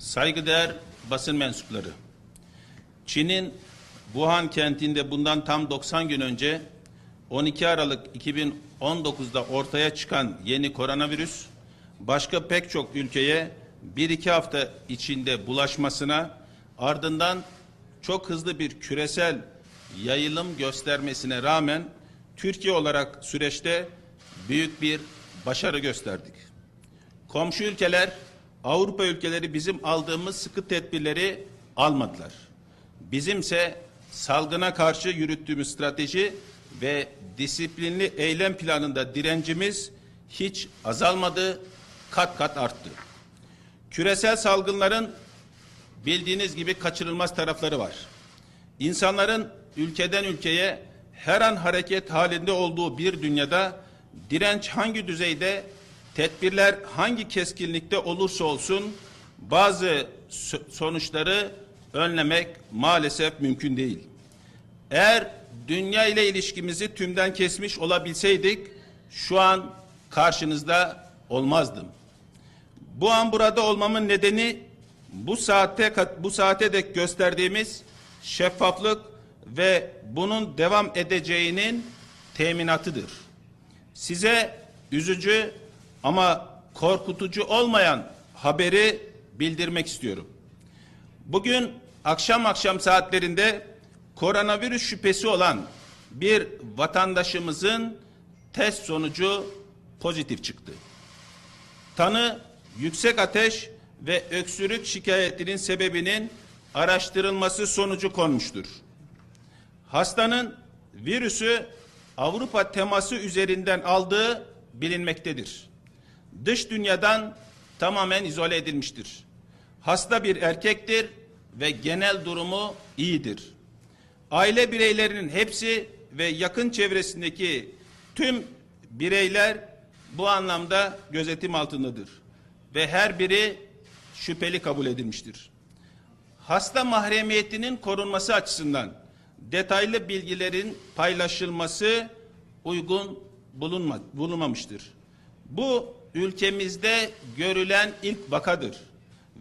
Saygıdeğer basın mensupları. Çin'in Wuhan kentinde bundan tam 90 gün önce 12 Aralık 2019'da ortaya çıkan yeni koronavirüs başka pek çok ülkeye bir iki hafta içinde bulaşmasına ardından çok hızlı bir küresel yayılım göstermesine rağmen Türkiye olarak süreçte büyük bir başarı gösterdik. Komşu ülkeler, Avrupa ülkeleri bizim aldığımız sıkı tedbirleri almadılar. Bizimse salgına karşı yürüttüğümüz strateji ve disiplinli eylem planında direncimiz hiç azalmadı, kat kat arttı. Küresel salgınların bildiğiniz gibi kaçırılmaz tarafları var. İnsanların ülkeden ülkeye her an hareket halinde olduğu bir dünyada direnç hangi düzeyde, tedbirler hangi keskinlikte olursa olsun bazı so- sonuçları önlemek maalesef mümkün değil. Eğer dünya ile ilişkimizi tümden kesmiş olabilseydik şu an karşınızda olmazdım. Bu an burada olmamın nedeni bu saate bu saate dek gösterdiğimiz şeffaflık ve bunun devam edeceğinin teminatıdır. Size üzücü ama korkutucu olmayan haberi bildirmek istiyorum. Bugün akşam akşam saatlerinde koronavirüs şüphesi olan bir vatandaşımızın test sonucu pozitif çıktı. Tanı yüksek ateş ve öksürük şikayetinin sebebinin araştırılması sonucu konmuştur. Hastanın virüsü Avrupa teması üzerinden aldığı bilinmektedir. Dış dünyadan tamamen izole edilmiştir. Hasta bir erkektir ve genel durumu iyidir. Aile bireylerinin hepsi ve yakın çevresindeki tüm bireyler bu anlamda gözetim altındadır ve her biri şüpheli kabul edilmiştir. Hasta mahremiyetinin korunması açısından detaylı bilgilerin paylaşılması uygun bulunma, bulunmamıştır. Bu ülkemizde görülen ilk vakadır.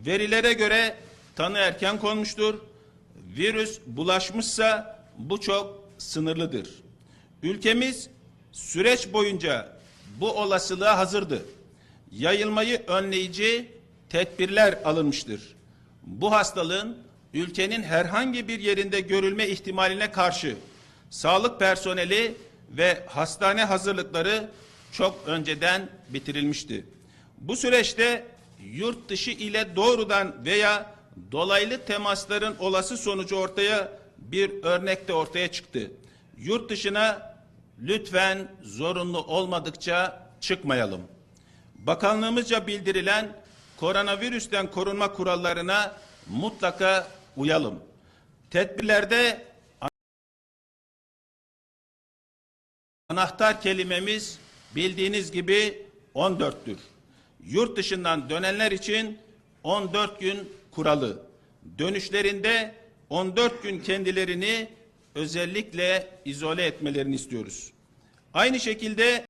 Verilere göre tanı erken konmuştur. Virüs bulaşmışsa bu çok sınırlıdır. Ülkemiz süreç boyunca bu olasılığa hazırdı. Yayılmayı önleyici tedbirler alınmıştır. Bu hastalığın ülkenin herhangi bir yerinde görülme ihtimaline karşı sağlık personeli ve hastane hazırlıkları çok önceden bitirilmişti. Bu süreçte yurt dışı ile doğrudan veya dolaylı temasların olası sonucu ortaya bir örnek de ortaya çıktı. Yurt dışına lütfen zorunlu olmadıkça çıkmayalım. Bakanlığımızca bildirilen koronavirüsten korunma kurallarına mutlaka uyalım. Tedbirlerde anahtar kelimemiz bildiğiniz gibi 14'tür. Yurt dışından dönenler için 14 gün kuralı. Dönüşlerinde 14 gün kendilerini özellikle izole etmelerini istiyoruz. Aynı şekilde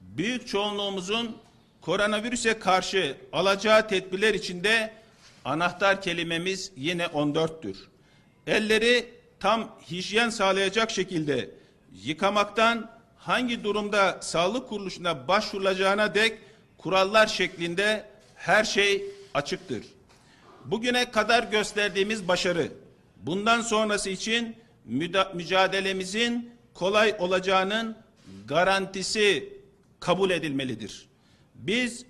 büyük çoğunluğumuzun koronavirüse karşı alacağı tedbirler içinde anahtar kelimemiz yine 14'tür. Elleri tam hijyen sağlayacak şekilde yıkamaktan hangi durumda sağlık kuruluşuna başvurulacağına dek kurallar şeklinde her şey açıktır. Bugüne kadar gösterdiğimiz başarı bundan sonrası için mücadelemizin kolay olacağının garantisi kabul edilmelidir. Biz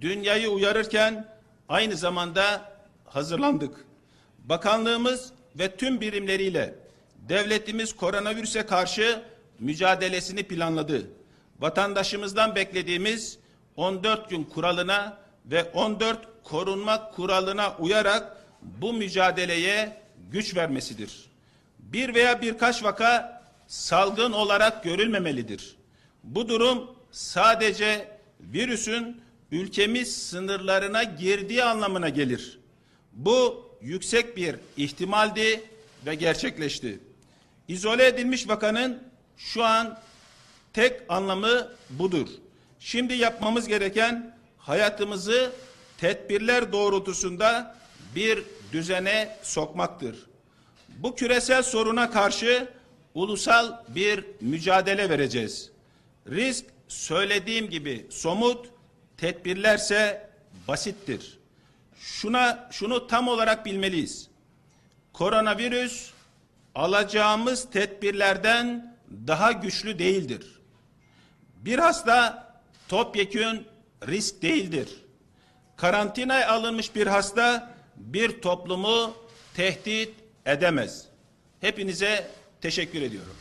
dünyayı uyarırken aynı zamanda hazırlandık. Bakanlığımız ve tüm birimleriyle devletimiz koronavirüse karşı mücadelesini planladı. Vatandaşımızdan beklediğimiz 14 gün kuralına ve 14 korunma kuralına uyarak bu mücadeleye güç vermesidir. Bir veya birkaç vaka salgın olarak görülmemelidir. Bu durum sadece virüsün ülkemiz sınırlarına girdiği anlamına gelir. Bu yüksek bir ihtimaldi ve gerçekleşti. İzole edilmiş vakanın şu an tek anlamı budur. Şimdi yapmamız gereken hayatımızı tedbirler doğrultusunda bir düzene sokmaktır. Bu küresel soruna karşı ulusal bir mücadele vereceğiz. Risk söylediğim gibi somut, tedbirlerse basittir. Şuna şunu tam olarak bilmeliyiz. Koronavirüs alacağımız tedbirlerden daha güçlü değildir. Bir hasta topyekün risk değildir. Karantinaya alınmış bir hasta bir toplumu tehdit edemez. Hepinize teşekkür ediyorum.